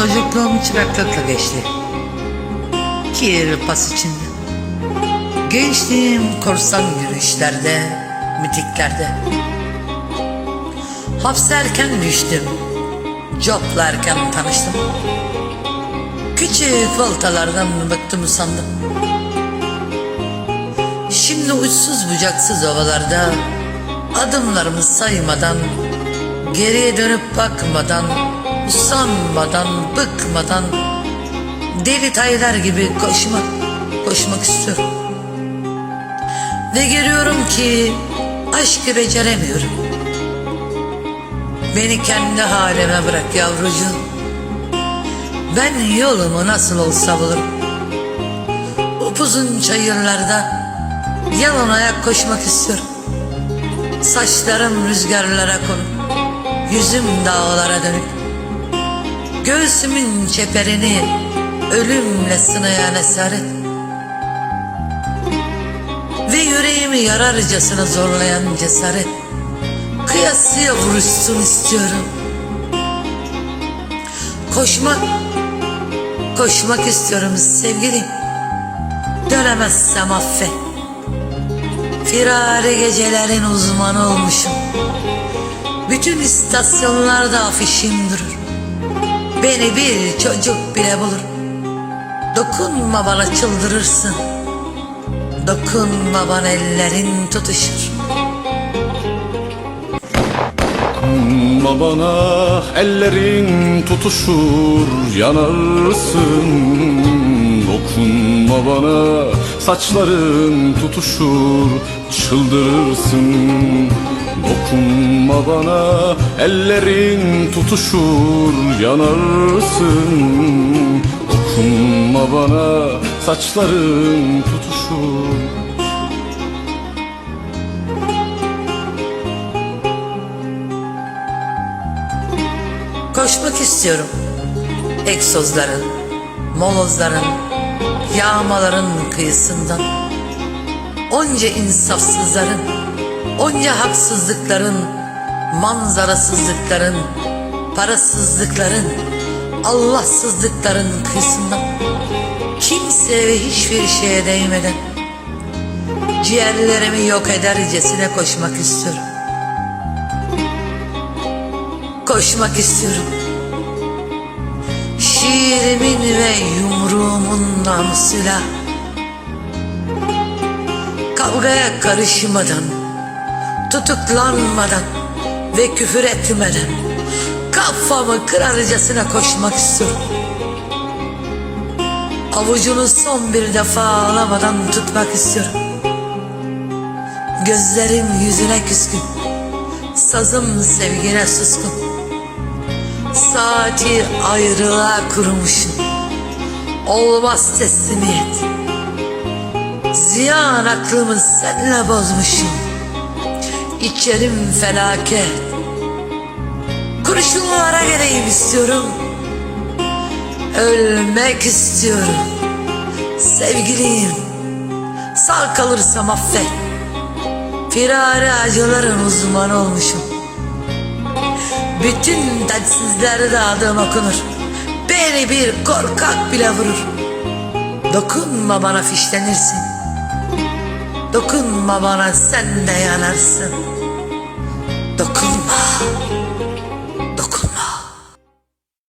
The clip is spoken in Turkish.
Çocukluğum çıraklıkla geçti. Kir pas içinde. Gençliğim korsan yürüyüşlerde, mitiklerde. Hapse erken düştüm. Job'la erken tanıştım. Küçük voltalardan bıktım sandım. Şimdi uçsuz bucaksız ovalarda adımlarımı saymadan geriye dönüp bakmadan usanmadan bıkmadan deli taylar gibi koşmak koşmak istiyorum. Ve görüyorum ki aşkı beceremiyorum. Beni kendi halime bırak yavrucuğum. Ben yolumu nasıl olsa bulurum. Upuzun çayırlarda yalan ayak koşmak istiyorum. Saçlarım rüzgarlara konup, yüzüm dağlara dönük. Göğsümün çeperini ölümle sınayan esaret. Ve yüreğimi yararcasına zorlayan cesaret. Kıyasıya vuruşsun istiyorum. Koşmak, koşmak istiyorum sevgilim. Dönemezsem affet. Firari gecelerin uzmanı olmuşum. Bütün istasyonlarda afişim durur. Beni bir çocuk bile bulur. Dokunma bana çıldırırsın. Dokunma bana ellerin tutuşur. Dokunma bana ellerin tutuşur yanarsın Dokunma bana. Saçların tutuşur çıldırırsın. Dokunma bana ellerin tutuşur yanarsın. Dokunma bana saçların tutuşur. Koşmak istiyorum. Egzozların, molozların, yağmaların kıyısından. Onca insafsızların, onca haksızlıkların, manzarasızlıkların, parasızlıkların, Allahsızlıkların kıyısından. Kimseye ve hiçbir şeye değmeden ciğerlerimi yok edercesine koşmak istiyorum. koşmak istiyorum. Şiirimin ve yumruğumun namusuyla kavgaya karışmadan, tutuklanmadan ve küfür etmeden kafamı kırarcasına koşmak istiyorum. Avucunu son bir defa alamadan tutmak istiyorum. Gözlerim yüzüne küskün, sazım sevgine suskun. Saati ayrılığa kurmuşum. Olmaz teslimiyet Ziyan aklımı senle bozmuşum. İçerim felaket. Kurşunlara geleyim istiyorum. Ölmek istiyorum. Sevgiliyim. Sağ kalırsam affet. Firari acıların uzmanı olmuşum bütün densizlerde adım okunur. Beni bir korkak bile vurur. Dokunma bana fişlenirsin. Dokunma bana sen de yanarsın. Dokunma.